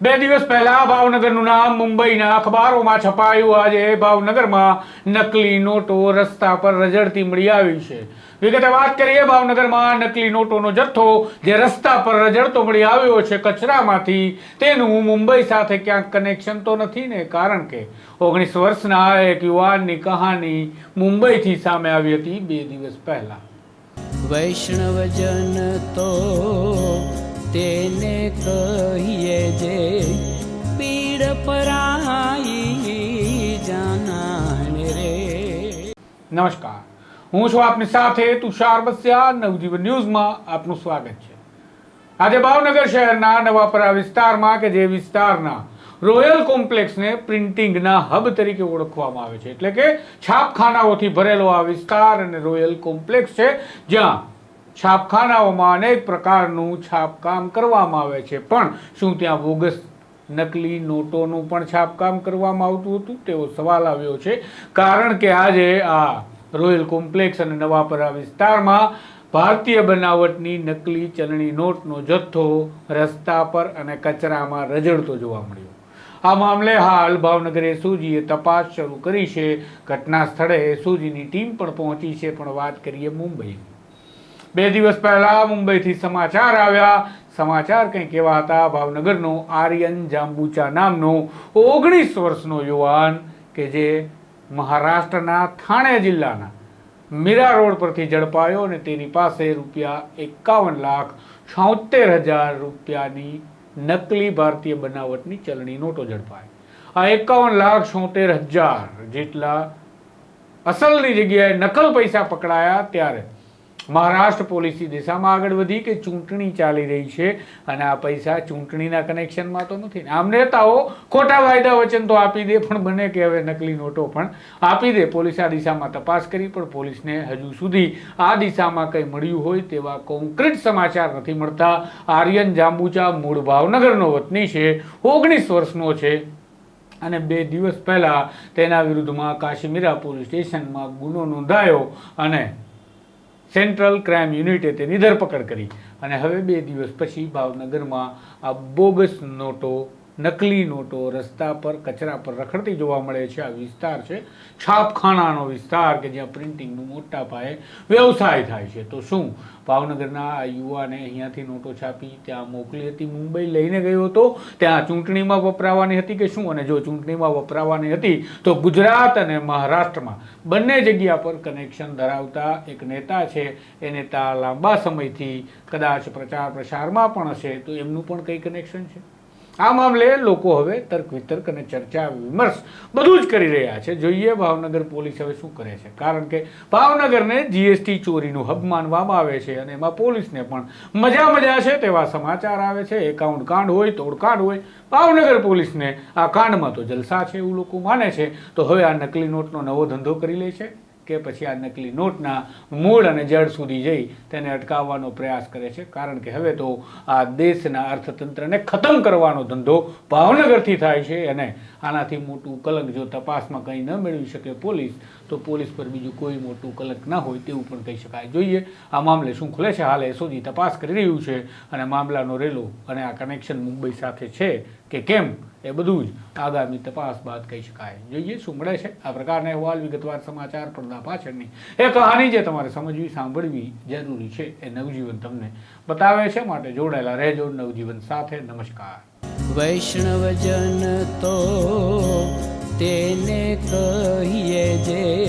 બે દિવસ પહેલા ભાવનગરનું નામ મુંબઈના અખબારોમાં છપાયું. આજે ભાવનગરમાં નકલી નોટો રસ્તા પર રઝળતી મળી આવી છે. વિગતે વાત કરીએ, ભાવનગરમાં નકલી નોટોનો જથ્થો જે રસ્તા પર રઝળતો મળી આવ્યો છે કચરામાંથી, તેનું મુંબઈ સાથે ક્યાંક કનેક્શન તો નથી ને, કારણ કે ઓગણીસ વર્ષના એક યુવાનની કહાની મુંબઈથી સામે આવી હતી બે દિવસ પહેલા. વૈષ્ણવજન તો તેને કહીએ જે પીડ પરાઈ જાનાને રે. નમસ્કાર. હું છું આપની સાથે તુષાર બસ્યા. નવજીવન ન્યૂઝમાં આપનું સ્વાગત છે. આજે ભાવનગર શહેરના નવાપરા વિસ્તારમાં કે જે વિસ્તારના રોયલ કોમ્પ્લેક્સને પ્રિન્ટિંગના હબ તરીકે ઓળખવામાં આવે છે. એટલે કે છાપખાનાઓથી ભરેલો આ વિસ્તાર અને રોયલ કોમ્પ્લેક્સ છે જ્યાં છાપખાનાઓમાં અનેક પ્રકારનું છાપકામ કરવામાં આવે છે. પણ શું ત્યાં બોગસ નકલી નોટોનું પણ છાપકામ કરવામાં આવતું હતું? તેવો સવાલ આવ્યો છે. કારણ કે આજે આ રોયલ કોમ્પ્લેક્સ અને નવાપરા વિસ્તારમાં ભારતીય બનાવટની નકલી ચલણી નોટનો જથ્થો રસ્તા પર અને કચરામાં રજડતો જોવા મળ્યો. આ મામલે હાલ ભાવનગર એસઓજીએ તપાસ શરૂ કરી છે. ઘટના સ્થળે એસઓજીની ટીમ પણ પહોંચી છે. પણ વાત કરીએ મુંબઈની બે દિવસ પહેલા મુંબઈથી સમાચાર આવ્યા. સમાચાર કંઈક એવા હતા. ભાવનગરનો આર્યન જાંબુચા નામનો ઓગણીસ વર્ષનો યુવાન કે જે મહારાષ્ટ્રના થાણે જિલ્લાના મીરા રોડ પરથી ઝડપાયો અને તેની પાસે રૂપિયા એકાવન લાખ છોતેર હજાર રૂપિયાની નકલી ભારતીય બનાવટની ચલણી નોટો ઝડપાઈ. આ એકાવન લાખ છોતેર હજાર જેટલા અસલની જગ્યાએ નકલ પૈસા પકડાયા ત્યારે મહારાષ્ટ્ર પોલીસની દિશામાં આગળ વધી કે ચૂંટણી ચાલી રહી છે અને આ પૈસા ચૂંટણીના કનેક્શનમાં તો નથી. આમ નેતાઓ ખોટા વાયદા વચન તો આપી દે, પણ બને કે હવે નકલી નોટો પણ આપી દે. પોલીસે આ દિશામાં તપાસ કરી, પણ પોલીસને હજુ સુધી આ દિશામાં કંઈ મળ્યું હોય તેવા કોન્ક્રીટ સમાચાર નથી મળતા. આર્યન જાંબુચા મૂળ ભાવનગરનો વતની છે, ઓગણીસ વર્ષનો છે અને બે દિવસ પહેલાં તેના વિરુદ્ધમાં કાશ્મીરા પોલીસ સ્ટેશનમાં ગુનો નોંધાયો અને સેન્ટ્રલ ક્રાઇમ યુનિટે તેની ધરપકડ કરી. અને હવે બે દિવસ પછી ભાવનગરમાં આ બોગસ નોટો નકલી નોટો રસ્તા પર, કચરા પર રખડતી જોવા મળે છે. આ વિસ્તાર છે છાપખાનાનો વિસ્તાર કે જ્યાં પ્રિન્ટિંગનું મોટા પાયે વ્યવસાય થાય છે. તો શું? ભાવનગરના આ યુવાને અહીંયાથી નોટો છાપી, ત્યાં મોકલી હતી, મુંબઈ લઈને ગયો હતો. ત્યાં ચૂંટણીમાં વપરાવાની હતી કે શું? અને જો ચૂંટણીમાં વપરાવાની હતી, તો ગુજરાત અને મહારાષ્ટ્રમાં બંને જગ્યા પર કનેક્શન ધરાવતા એક નેતા છે. એ નેતા લાંબા સમયથી કદાચ પ્રચાર પ્રસારમાં પણ હશે. તો એમનું પણ કંઈ કનેક્શન છે? આ મામલે લોકો હવે તર્ક વિતર્ક અને ચર્ચા વિમર્શ બધું જ કરી રહ્યા છે. જોઈએ ભાવનગર પોલીસ હવે શું કરે છે. કારણ કે ભાવનગરને જીએસટી ચોરીનું હબ માનવામાં આવે છે અને એમાં પોલીસને પણ મજા મજા છે તેવા સમાચાર આવે છે. એકાઉન્ટ કાંડ હોય તોડકાંડ હોય, ભાવનગર પોલીસને આ કાંડમાં તો જલસા છે એવું લોકો માને છે. તો હવે આ નકલી નોટનો નવો ધંધો કરી લે છે. કે પછી આ નકલી નોટના મૂળ અને જડ સુધી જઈ તેને અટકાવવાનો પ્રયાસ કરે છે. કારણ કે હવે તો આ દેશના અર્થતંત્રને ખતમ કરવાનો ધંધો ભાવનગરથી થાય છે અને આનાથી મોટું કલંક જો તપાસમાં કંઈ ન મેળવી શકે પોલીસ, તો પોલીસ પર બીજું કોઈ મોટું કલંક ના હોય તેવું પણ કહી શકાય. જોઈએ, આ મામલે શું ખુલે છે? હાલ એસઓજી તપાસ કરી રહ્યું છે અને મામલાનો રેલો અને આ કનેક્શન મુંબઈ સાથે છે. કે કેમ? એ બધું જ. આગામી તપાસ બાદ કહી શકાય. જોઈએ, શું મળે છે? આ પ્રકારના અહેવાલ વિગતવાર સમાચાર પડદા પાછળની. એ કહાની જે તમારે સમજવી, સાંભળવી જરૂરી છે, એ નવજીવન તમને બતાવે છે. માટે જોડાયેલા રહેજો નવજીવન સાથે. નમસ્કાર. વૈષ્ણવજન તો તેને કહીએ જે